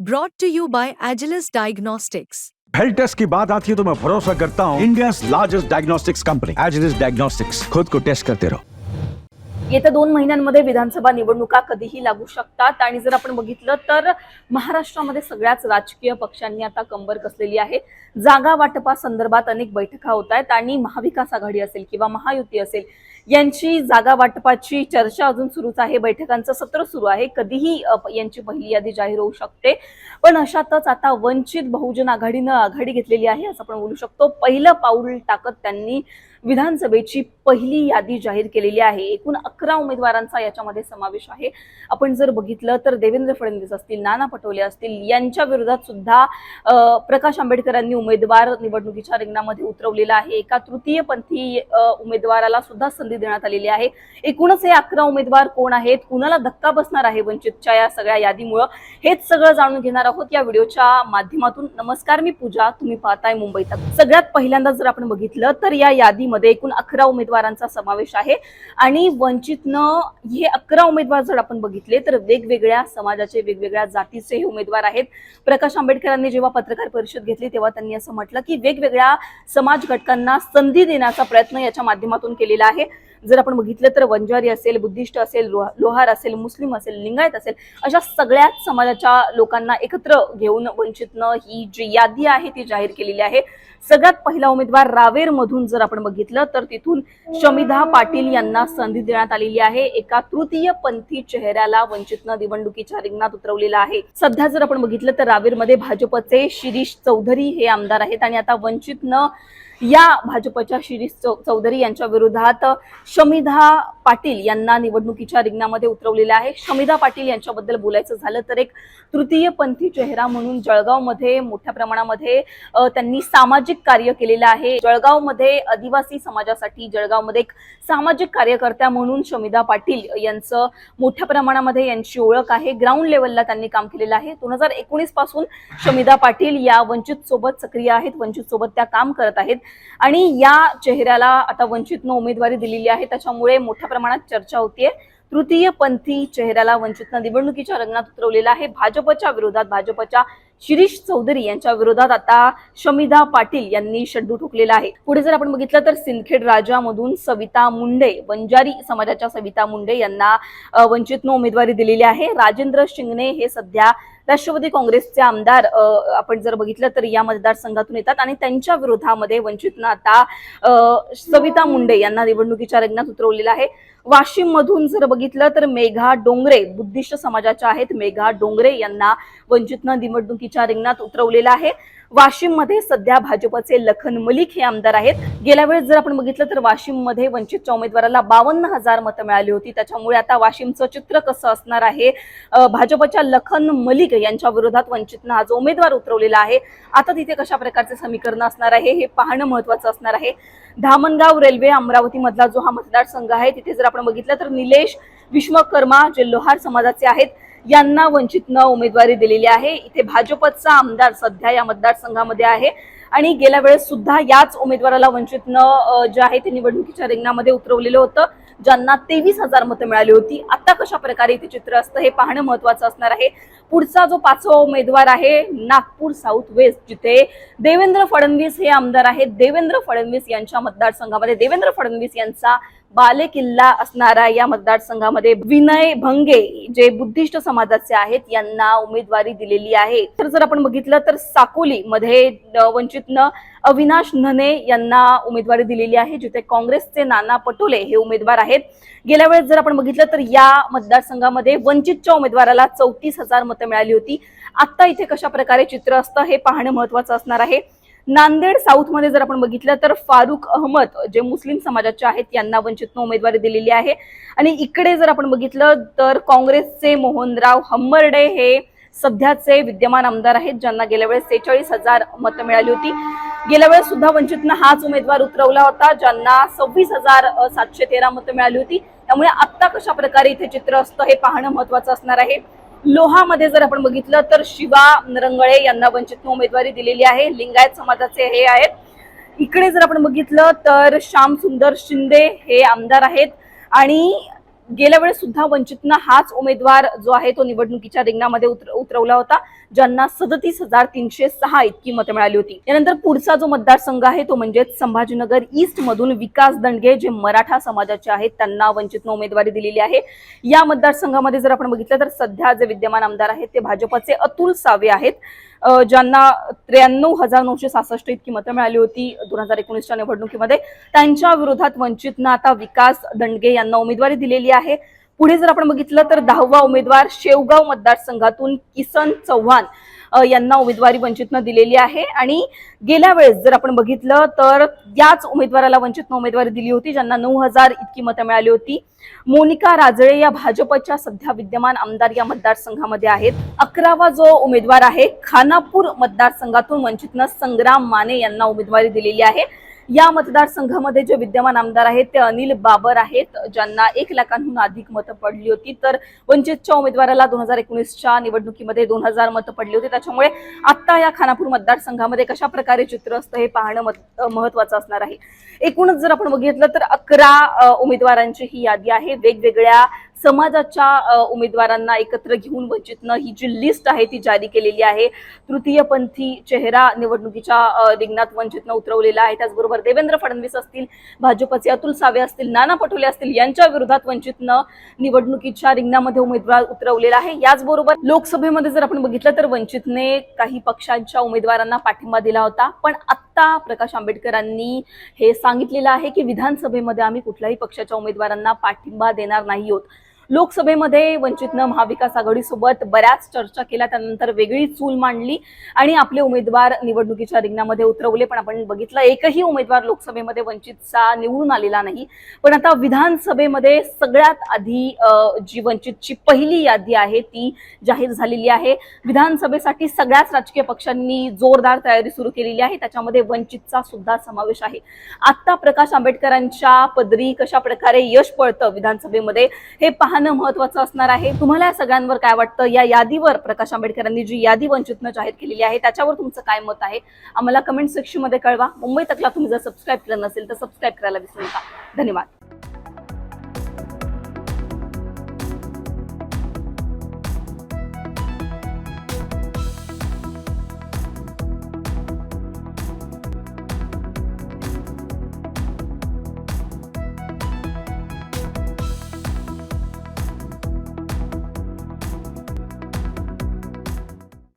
brought to you by Agilus Diagnostics. Health test की बात आती है तो मैं भरोसा करता हूँ India largest diagnostics company Agilus Diagnostics खुद को टेस्ट करते रहो येत्या दोन महिन्यांमध्ये विधानसभा निवडणुका कधीही लागू शकतात. आणि जर आपण बघितलं तर महाराष्ट्रामध्ये सगळ्याच राजकीय पक्षांनी आता कंबर कसलेली आहे. जागा वाटपा संदर्भात अनेक बैठका होत आहेत आणि महाविकास आघाडी असेल किंवा महायुती असेल यांची जागा वाटपाची चर्चा अजून सुरूच आहे. बैठकांचं सत्र सुरू आहे. कधीही यांची पहिली यादी जाहीर होऊ शकते. पण अशातच आता वंचित बहुजन आघाडीनं आघाडी घेतलेली आहे असं आपण बोलू शकतो. पहिलं पाऊल टाकत त्यांनी विधानसभेची पहिली यादी जाहीर केलेली आहे. एकूण अकरा उमेदवारांचा याच्यामध्ये समावेश आहे. आपण जर बघितलं तर देवेंद्र फडणवीस असतील नाना पटोले असतील यांच्या विरोधात सुद्धा प्रकाश आंबेडकरांनी उमेदवार निवडणुकीच्या रिंगणामध्ये उतरवलेला आहे. एका तृतीयपंथी अ, उमेदवाराला सुद्धा संधी देण्यात आलेली आहे. एकूणच हे अकरा उमेदवार कोण आहेत? कुणाला धक्का बसणार आहे वंचितच्या या सगळ्या यादीमुळं? हेच सगळं जाणून घेणार आहोत या व्हिडिओच्या माध्यमातून. नमस्कार मी पूजा. तुम्ही पाहताय मुंबईत सगळ्यात पहिल्यांदा जर आपण बघितलं तर या मध्ये एकूण अकरा उमेदवारांचा समावेश आहे. आणि वंचितनं हे अकरा उमेदवार जर आपण बघितले तर वेगवेगळ्या समाजाचे वेगवेगळ्या जातीचे हे उमेदवार आहेत. प्रकाश आंबेडकरांनी जेव्हा पत्रकार परिषद घेतली तेव्हा त्यांनी असं म्हटलं की वेगवेगळ्या समाज घटकांना संधी देण्याचा प्रयत्न याच्या माध्यमातून केलेला आहे. जर आपण बघितलं तर वंजारी असेल बुद्धिस्ट असेल लोहा- लोहार असेल मुस्लिम असेल लिंगायत असेल अशा सगळ्याच समाजाच्या लोकांना एकत्र घेऊन वंचितनं ही जी यादी आहे ती जाहीर केलेली आहे. सगळ्यात पहिला उमेदवार रावेर मधून जर आपण बघितलं तर तिथून शमिधा पाटील यांना संधी देण्यात आलेली आहे. एका तृतीय पंथी चेहऱ्याला वंचितनं निवडणुकीच्या रिंगणात उतरवलेला आहे. सध्या जर आपण बघितलं तर रावेरमध्ये भाजपचे शिरीष चौधरी हे आमदार आहेत आणि आता वंचितनं या भाजपच्या शिरीष चौ- चौधरी यांच्या विरोधात शमिधा पाटील यांना निवडणुकीच्या रिंगणामध्ये उतरवलेले आहे. शमिधा पाटील यांच्याबद्दल बोलायचं झालं तर एक तृतीयपंथी चेहरा म्हणून जळगावमध्ये मोठ्या प्रमाणामध्ये त्यांनी सामाजिक कार्य केलेलं आहे. जळगावमध्ये आदिवासी समाजासाठी जळगावमध्ये एक सामाजिक कार्यकर्त्या म्हणून शमिधा पाटील यांचं मोठ्या प्रमाणामध्ये यांची ओळख आहे. ग्राउंड लेवलला त्यांनी काम केलेलं आहे. दोन हजार एकोणीसपासून शमिधा पाटील या वंचित सोबत सक्रिय आहेत. वंचित सोबत त्या काम करत आहेत. आणि या चेहऱ्याला आता वंचितनं उमेदवारी दिलेली आहे. त्याच्यामुळे मोठ्या प्रमाणात चर्चा होतीये. तृतीय पंथी चेहऱ्याला वंचितनं निवडणुकीच्या रंगणात उतरवलेला आहे. भाजपच्या विरोधात भाजपच्या शिरीष चौधरी यांच्या विरोधात आता शमिधा पाटील यांनी शड्डू ठोकलेला आहे. पुढे जर आपण बघितलं तर सिंदखेड राजामधून सविता मुंडे बंजारी समाजाच्या सविता मुंडे यांना वंचितनं उमेदवारी दिलेली आहे. राजेंद्र शिंगणे हे सध्या राष्ट्रवादी काँग्रेसचे आमदार आपण जर बघितलं तर या मतदारसंघातून येतात आणि त्यांच्या विरोधामध्ये वंचितनं आता सविता मुंडे यांना निवडणुकीच्या रंगणात उतरवलेलं आहे. वाशिम मधून जर बघितलं तर मेघा डोंगरे बुद्धिस्ट समाजाच्या आहेत. मेघा डोंगरे यांना वंचितनं निवडणुकीच्या रिंगणात उतरवलेलं आहे. वाशिममध्ये सध्या भाजपचे लखन मलिक हे आमदार आहेत. गेल्या वेळेस जर आपण बघितलं तर वाशिममध्ये वंचितच्या उमेदवाराला बावन्न हजार मतं मिळाली होती. त्याच्यामुळे आता वाशिमचं चित्र कसं असणार आहे? भाजपच्या लखन मलिक यांच्या विरोधात वंचितनं आज उमेदवार उतरवलेला आहे. आता तिथे कशा प्रकारचे समीकरण असणार आहे? हे पाहणं महत्वाचं असणार आहे. धामणगाव रेल्वे अमरावती मधला जो हा मतदारसंघ आहे तिथे जर आपण बघितलं तर निलेश विश्वकर्मा जे लोहार समाजाचे आहेत यांना वंचितनं उमेदवारी दिलेली आहे. इथे भाजपचा आमदार सध्या या मतदारसंघामध्ये आहे. आणि गेल्या वेळेस सुद्धा याच उमेदवाराला वंचितनं जे आहे ते निवडणुकीच्या रिंगणामध्ये उतरवलेलं होतं ज्यांना तेवीस हजार मतं मिळाली होती. आता कशा प्रकारे ते चित्र असतं हे पाहणं महत्वाचं असणार आहे. पुढचा जो पाचवा उमेदवार आहे नागपूर साऊथ वेस्ट जिथे देवेंद्र फडणवीस हे आमदार आहेत. देवेंद्र फडणवीस यांच्या मतदारसंघामध्ये देवेंद्र फडणवीस यांचा बाले किल्ला असणारा या मतदारसंघामध्ये विनय भंगे जे बुद्धिस्ट समाजाचे आहेत यांना उमेदवारी दिलेली आहे. तर जर आपण बघितलं तर साकोली मध्ये वंचित वंचितनं अविनाश नने यांना उमेदवारी दिलेली आहे जिथे काँग्रेसचे नाना पटोले हे उमेदवार आहेत. गेल्या वेळेस जर आपण बघितलं तर या मतदारसंघामध्ये वंचितच्या उमेदवाराला चौतीस हजार मतं मिळाली होती. आता इथे कशा प्रकारे चित्र असतं हे पाहणं महत्वाचं असणार आहे. नांदेड साऊथमध्ये जर आपण बघितलं तर फारुख अहमद जे मुस्लिम समाजाचे आहेत यांना वंचितनं उमेदवारी दिलेली आहे. आणि इकडे जर आपण बघितलं तर काँग्रेसचे मोहनराव हंबर्डे हे सध्याचे विद्यमान आमदार आहेत ज्यांना गेल्या वेळेस सेहेचाळीस हजार मतं मिळाली होती. गेल्या वेळेस सुद्धा वंचितनं हाच उमेदवार उतरवला होता ज्यांना सव्वीस हजार सातशे तेरा मतं मिळाली होती. त्यामुळे आत्ता कशा प्रकारे इथे चित्र असतं हे पाहणं महत्वाचं असणार आहे. लोहामध्ये जर आपण बघितलं तर शिवा रंगळे यांना वंचितनं उमेदवारी दिलेली आहे. लिंगायत समाजाचे हे आहेत. इकडे जर आपण बघितलं तर श्याम सुंदर शिंदे हे आमदार आहेत. आणि गेल्या वेळेस सुद्धा वंचितनं हाच उमेदवार जो आहे तो निवडणुकीच्या रिंगणामध्ये उतर, उतरवला होता ज्यांना सदतीस हजार तीनशे सहा इतकी मतं मिळाली होती. यानंतर पुढचा जो मतदारसंघ आहे तो म्हणजेच संभाजीनगर ईस्ट मधून विकास दंडगे जे मराठा समाजाचे आहेत त्यांना वंचितनं उमेदवारी दिलेली आहे. या मतदारसंघामध्ये जर आपण बघितलं तर सध्या जे विद्यमान आमदार आहेत ते भाजपचे अतुल सावे आहेत. ज्यांना त्र्याण्णव हजार नऊशे सहासष्ट इतकी मतं मिळाली होती दोन हजार एकोणीसच्या निवडणुकीमध्ये त्यांच्या विरोधात वंचितनं आता विकास दंडगे यांना उमेदवारी दिलेली आहे. पुढे जर आपण बघितलं तर दहावा उमेदवार शेवगाव मतदारसंघातून किसन चव्हाण. यांना उमेदवारी वंचितनं दिलेली आहे. आणि गेल्या वेळेस जर आपण बघितलं तर याच उमेदवाराला वंचितनं उमेदवारी दिली होती ज्यांना नऊ हजार इतकी मतं मिळाली होती. मोनिका राजळे या भाजपच्या सध्या विद्यमान आमदार या मतदारसंघामध्ये आहेत. अकरावा जो उमेदवार आहे खानापूर मतदारसंघातून वंचितनं संग्राम माने यांना उमेदवारी दिलेली आहे. या मतदारसंघामध्ये जे विद्यमान आमदार आहेत ते अनिल बाबर आहेत ज्यांना एक लाखांहून अधिक मतं पडली होती. तर वंचितच्या उमेदवाराला दोन हजार एकोणीसच्या निवडणुकीमध्ये दोन हजार मतं पडली होती. त्याच्यामुळे आता या खानापूर मतदारसंघामध्ये कशा प्रकारे चित्र असतं हे पाहणं महत्वाचं असणार आहे. एकूणच जर आपण बघितलं तर अकरा उमेदवारांची ही यादी आहे. वेगवेगळ्या समाजाच्या उमेदवारांना एकत्र घेऊन वंचितनं ही जी लिस्ट आहे ती जारी केलेली आहे. तृतीयपंथी चेहरा निवडणुकीच्या रिंगणात वंचितनं उतरवलेला आहे. त्याचबरोबर देवेंद्र फडणवीस असतील भाजपचे अतुल सावे असतील नाना पटोले असतील यांच्या विरोधात वंचितनं निवडणुकीच्या रिंगणामध्ये उमेदवार उतरवलेला आहे. याचबरोबर लोकसभेमध्ये जर आपण बघितलं तर वंचितने काही पक्षांच्या उमेदवारांना पाठिंबा दिला होता. पण आत्ता प्रकाश आंबेडकरांनी हे सांगितलेलं आहे की विधानसभेमध्ये आम्ही कुठल्याही पक्षाच्या उमेदवारांना पाठिंबा देणार नाही आहोत. लोकसभेमध्ये वंचितनं महाविकास आघाडीसोबत बऱ्याच चर्चा केल्या त्यानंतर वेगळी चूल मांडली आणि आपले उमेदवार निवडणुकीच्या रिंगणामध्ये उतरवले. पण आपण बघितलं एकही उमेदवार लोकसभेमध्ये वंचितचा निवडून आलेला नाही. पण आता विधानसभेमध्ये सगळ्यात आधी जी वंचितची पहिली यादी आहे ती जाहीर झालेली आहे. विधानसभेसाठी सगळ्याच राजकीय पक्षांनी जोरदार तयारी सुरू केलेली आहे. त्याच्यामध्ये वंचितचा सुद्धा समावेश आहे. आता प्रकाश आंबेडकरांच्या पदरी कशा प्रकारे यश पळतं विधानसभेमध्ये हे पाहणं महत्वाचं असणार आहे. तुम्हाला या सगळ्यांवर काय वाटतं? या यादीवर प्रकाश आंबेडकरांनी जी यादी वंचितनं जाहीर केलेली आहे त्याच्यावर तुमचं काय मत आहे? आम्हाला कमेंट सेक्शनमध्ये कळवा. मुंबई तकला तुम्ही जर सबस्क्राईब केलं नसेल तर सबस्क्राईब करायला विसरू नका. धन्यवाद.